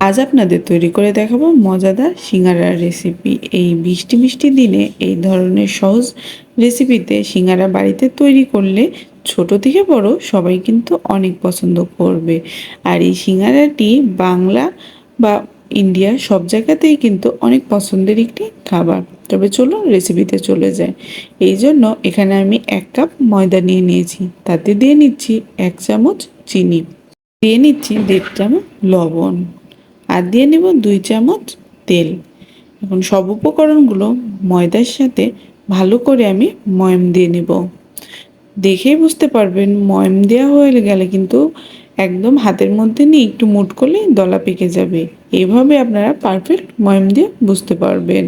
আজ আপনাদের তৈরি করে দেখাবো মজাদার সিঙ্গারার রেসিপি এই বৃষ্টি বৃষ্টি দিনে এই ধরনের সহজ রেসিপিতে সিঙ্গারা বাড়িতে তৈরি করলে ছোট থেকে বড় সবাই কিন্তু অনেক পছন্দ করবে। আর এই সিঙ্গারাটি বাংলা বা ইন্ডিয়া সব জায়গাতেই কিন্তু অনেক পছন্দের একটি খাবার। তবে চলুন রেসিপিতে চলে যায় এই জন্য এখানে আমি এক কাপ ময়দা নিয়ে নিয়েছি। তাতে দিয়ে নিচ্ছি এক চামচ চিনি। দিয়ে নিচ্ছি দেড় চামচ লবণ। আর দিয়ে নেব দুই চামচ তেল। এখন সব উপকরণগুলো ময়দার সাথে ভালো করে আমি ময়ম দিয়ে নেব। দেখেই বুঝতে পারবেন, ময়ম দেওয়া হয়ে গেলে কিন্তু একদম হাতের মধ্যে নিয়ে একটু মুট করলেই দলা পেকে যাবে। এভাবে আপনারা পারফেক্ট ময়ম দিয়ে বুঝতে পারবেন।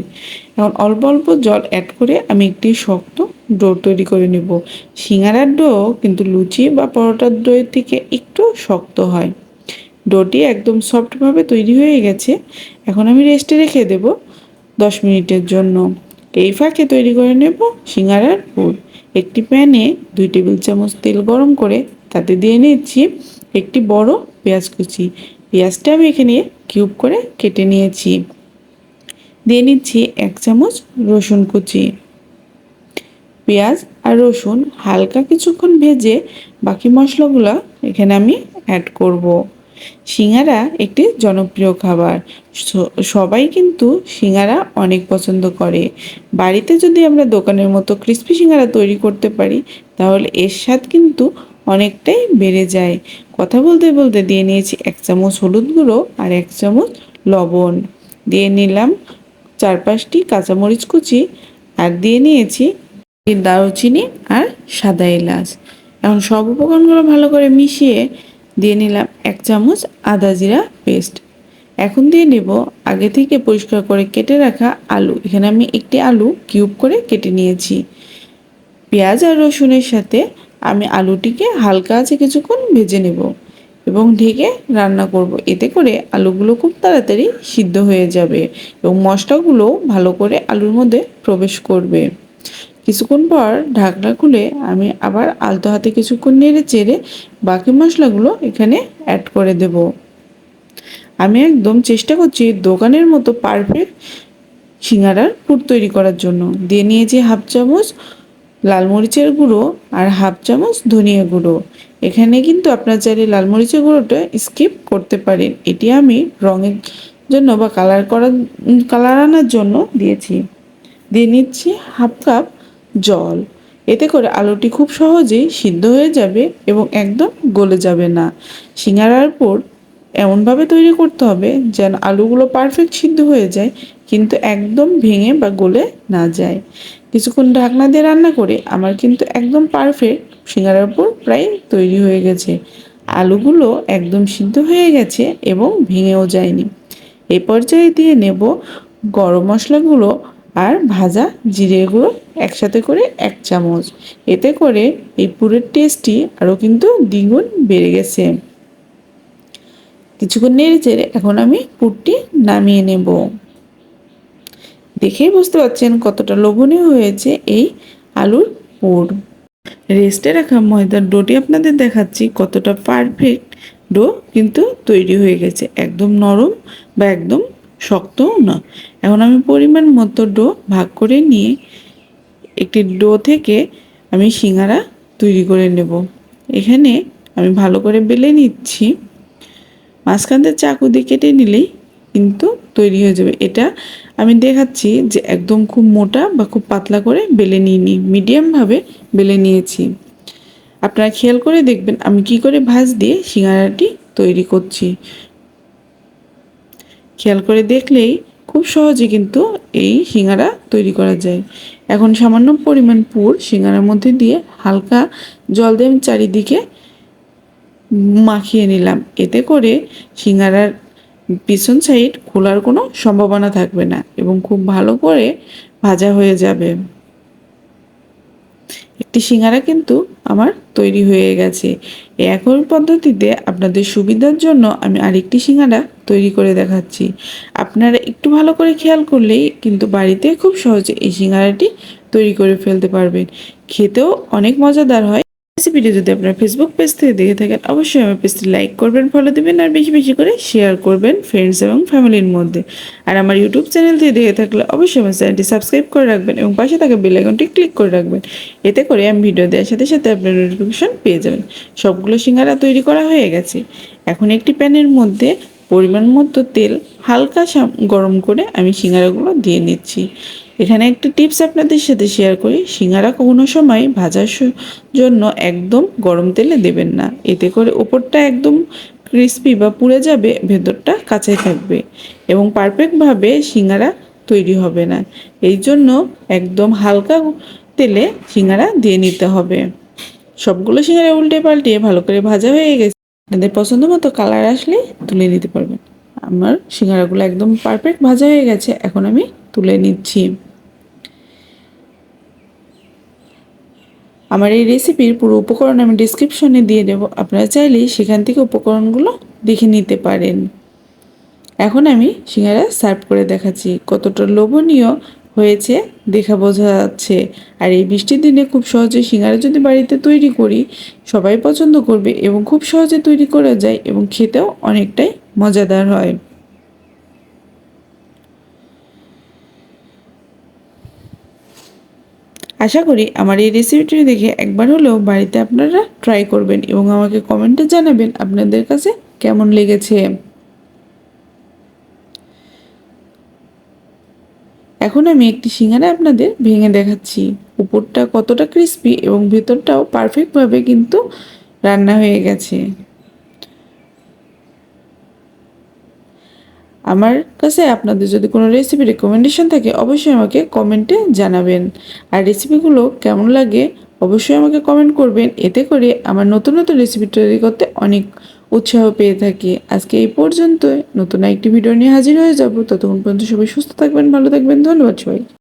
এখন অল্প অল্প জল অ্যাড করে আমি একটি শক্ত ডো তৈরি করে নেব। সিঙ্গারার ডো কিন্তু লুচি বা পরোটার ডোয়ের থেকে একটু শক্ত হয়। ডোটি একদম সফটভাবে তৈরি হয়ে গেছে। এখন আমি রেস্টে রেখে দেব দশ মিনিটের জন্য। এই ফাঁকে তৈরি করে নেব সিঙ্গারার পুর একটি প্যানে দুই টেবিল চামচ তেল গরম করে তাতে দিয়ে নিচ্ছি একটি বড় পেঁয়াজ কুচি। পেঁয়াজটা আমি এখানে কিউব করে কেটে নিয়েছি। দিয়ে নিচ্ছি এক চামচ রসুন কুচি। পেঁয়াজ আর রসুন হালকা কিছুক্ষণ ভেজে বাকি মশলাগুলো এখানে আমি অ্যাড করব। সিঙ্গারা একটি জনপ্রিয় খাবার। সবাই কিন্তু সিঙ্গারা অনেক পছন্দ করে। বাড়িতে যদি আমরা দোকানের মতো ক্রিস্পি সিঙ্গারা তৈরি করতে পারি, তাহলে এর স্বাদ কিন্তু অনেকটাই বেড়ে যায়। কথা বলতে বলতে দিয়ে নিয়েছি এক চামচ হলুদ গুঁড়ো আর এক চামচ লবণ। দিয়ে নিলাম চার পাঁচটি কাঁচামরিচ কুচি আর দিয়ে নিয়েছি দারুচিনি আর সাদা এলাচ। এখন সব উপকরণগুলো ভালো করে মিশিয়ে দিয়ে নিলাম এক চামচ আদা জিরা পেস্ট এখন দিয়ে নেব আগে থেকে পরিষ্কার করে কেটে রাখা আলু। এখানে আমি একটি আলু কিউব করে কেটে নিয়েছি। পেঁয়াজ আর রসুনের সাথে আমি আলুটিকে হালকা আছে কিছুক্ষণ ভেজে নেব এবং ঢেকে রান্না করব। এতে করে আলুগুলো খুব তাড়াতাড়ি সিদ্ধ হয়ে যাবে এবং মশলাগুলো ভালো করে আলুর মধ্যে প্রবেশ করবে। কিছুক্ষণ পর ঢাকনা খুলে আমি আবার আলতো হাতে কিছুক্ষণ নেড়ে চেড়ে বাকি মশলাগুলো এখানে অ্যাড করে দেব। আমি একদম চেষ্টা করছি দোকানের মতো পারফেক্ট সিঙ্গারার পুর তৈরি করার জন্য। দিয়ে নিয়েছি হাফ চামচ লাল মরিচের গুঁড়ো আর হাফ চামচ ধনিয়া গুঁড়ো। এখানে কিন্তু আপনার চাইলে লাল মরিচের গুঁড়োটা স্কিপ করতে পারেন। এটি আমি রঙের জন্য বা কালার করার কালার আনার জন্য দিয়েছি। দিয়ে নিচ্ছি হাফ কাপ জল। এতে করে আলুটি খুব সহজেই সিদ্ধ হয়ে যাবে এবং একদম গলে যাবে না। সিঙ্গারার পর এমনভাবে তৈরি করতে হবে যেন আলুগুলো পারফেক্ট সিদ্ধ হয়ে যায়, কিন্তু একদম ভেঙে বা গলে না যায়। কিছুক্ষণ ঢাকনা দিয়ে রান্না করে আমার কিন্তু একদম পারফেক্ট সিঙ্গারার পর প্রায় তৈরি হয়ে গেছে। আলুগুলো একদম সিদ্ধ হয়ে গেছে এবং ভেঙেও যায়নি। এ পর্যায়ে দিয়ে নেব গরম মশলাগুলো আর ভাজা জিরে গুঁড়ো একসাথে করে এক চামচ। এতে করে এই পুরের টেস্টটি আরও কিন্তু দ্বিগুণ বেড়ে গেছে। কিছুক্ষণ নেড়ে চেড়ে এখন আমি পুরটি নামিয়ে নেব। দেখেই বুঝতে পারছেন কতটা লোভনীয় হয়েছে এই আলুর পুর। রেস্টে রাখা ময়দার ডোটি আপনাদের দেখাচ্ছি কতটা পারফেক্ট ডো কিন্তু তৈরি হয়ে গেছে। একদম নরম বা একদম শক্তও না। এখন আমি পরিমাণ মতো ডো ভাগ করে নিয়ে একটি ডো থেকে আমি সিঙ্গারা তৈরি করে নেব। এখানে আমি ভালো করে বেলে নিচ্ছি। মাঝখান থেকে চাকু দিয়ে কেটে নিলেই কিন্তু তৈরি হয়ে যাবে। এটা আমি দেখাচ্ছি যে একদম খুব মোটা বা খুব পাতলা করে বেলে নিইনি মিডিয়ামভাবে বেলে নিয়েছি। আপনারা খেয়াল করে দেখবেন আমি কি করে ভাজ দিয়ে সিঙ্গারাটি তৈরি করছি। খেয়াল করে দেখলেই খুব সহজে কিন্তু এই শিঙারা তৈরি করা যায়। এখন সামান্য পরিমাণ পুর শিঙারার মধ্যে দিয়ে হালকা জল দিয়ে চারিদিকে মাখিয়ে নিলাম। এতে করে শিঙারার পিছন সাইড খোলার কোনো সম্ভাবনা থাকবে না এবং খুব ভালো করে ভাজা হয়ে যাবে। একটি সিঙ্গারা কিন্তু আমার তৈরি হয়ে গেছে। একই পদ্ধতিতে আপনাদের সুবিধার জন্য আমি আরেকটি সিঙ্গারা তৈরি করে দেখাচ্ছি। আপনারা একটু ভালো করে খেয়াল করলেই কিন্তু বাড়িতে খুব সহজে এই সিঙ্গারাটি তৈরি করে ফেলতে পারবেন। খেতেও অনেক মজাদার হয়। রেসিপিটি যদি আপনার ফেসবুক পেজ থেকে দেখে থাকেন, অবশ্যই আমার পেজটি লাইক করবেন ফলো দেবেন আর বেশি বেশি করে শেয়ার করবেন ফ্রেন্ডস এবং ফ্যামিলির মধ্যে। আর আমার ইউটিউব চ্যানেল থেকে দেখে থাকলে অবশ্যই আমার চ্যানেলটি সাবস্ক্রাইব করে রাখবেন এবং পাশে থাকা বেল আইকনটি ক্লিক করে রাখবেন। এতে করে আমি ভিডিও দেওয়ার সাথে সাথে আপনার নোটিফিকেশন পেয়ে যাবেন। সবগুলো সিঙ্গারা তৈরি করা হয়ে গেছে। এখন একটি প্যানের মধ্যে পরিমাণ মতো তেল হালকা গরম করে আমি সিঙ্গারাগুলো দিয়ে নিচ্ছি। এখানে একটা টিপস আপনাদের সাথে শেয়ার করি, সিঙ্গারা কোনো সময় ভাজার জন্য একদম গরম তেলে দেবেন না। এতে করে ওপরটা একদম ক্রিস্পি বা পুড়ে যাবে, ভেতরটা কাঁচাই থাকবে এবং পারফেক্টভাবে সিঙ্গারা তৈরি হবে না। এই জন্য একদম হালকা তেলে সিঙ্গারা দিয়ে নিতে হবে। সবগুলো সিঙ্গারা উল্টে পাল্টে ভালো করে ভাজা হয়ে গেছে। আপনাদের পছন্দ মতো কালার আসলে তুলে নিতে পারবেন। আমার সিঙ্গারাগুলো একদম পারফেক্ট ভাজা হয়ে গেছে, এখন আমি তুলে নিচ্ছি। আমার এই রেসিপির পুরো উপকরণ আমি ডিসক্রিপশনে দিয়ে দেবো। আপনারা চাইলে সেখান থেকে উপকরণগুলো দেখে নিতে পারেন। এখন আমি সিঙ্গারা সার্ভ করে দেখাচ্ছি। কতটা লোভনীয় হয়েছে, দেখা বোঝা যাচ্ছে। আর এই বৃষ্টির দিনে খুব সহজে সিঙ্গারা যদি বাড়িতে তৈরি করি, সবাই পছন্দ করবে এবং খুব সহজে তৈরি করা যায় এবং খেতেও অনেকটাই মজাদার হয়। আশা করি আমার এই রেসিপিটি দেখে একবার হলেও বাড়িতে আপনারা ট্রাই করবেন এবং আমাকে কমেন্টে জানাবেন আপনাদের কাছে কেমন লেগেছে। এখন আমি একটি সিঙ্গারা আপনাদের ভেঙে দেখাচ্ছি। উপরটা কতটা ক্রিস্পি এবং ভেতরটাও পারফেক্টভাবে কিন্তু রান্না হয়ে গেছে। আমার কাছে আপনাদের যদি কোনো রেসিপি রেকমেন্ডেশন থাকে, অবশ্যই আমাকে কমেন্টে জানাবেন। আর রেসিপিগুলো কেমন লাগে, অবশ্যই আমাকে কমেন্ট করবেন। এতে করে আমার নতুন নতুন রেসিপি তৈরি করতে অনেক উৎসাহ পেয়ে থাকি। আজকে এই পর্যন্ত নতুন একটি ভিডিও নিয়ে হাজির হয়ে যাব। ততক্ষণ পর্যন্ত সবাই সুস্থ থাকবেন, ভালো থাকবেন। ধন্যবাদ সবাই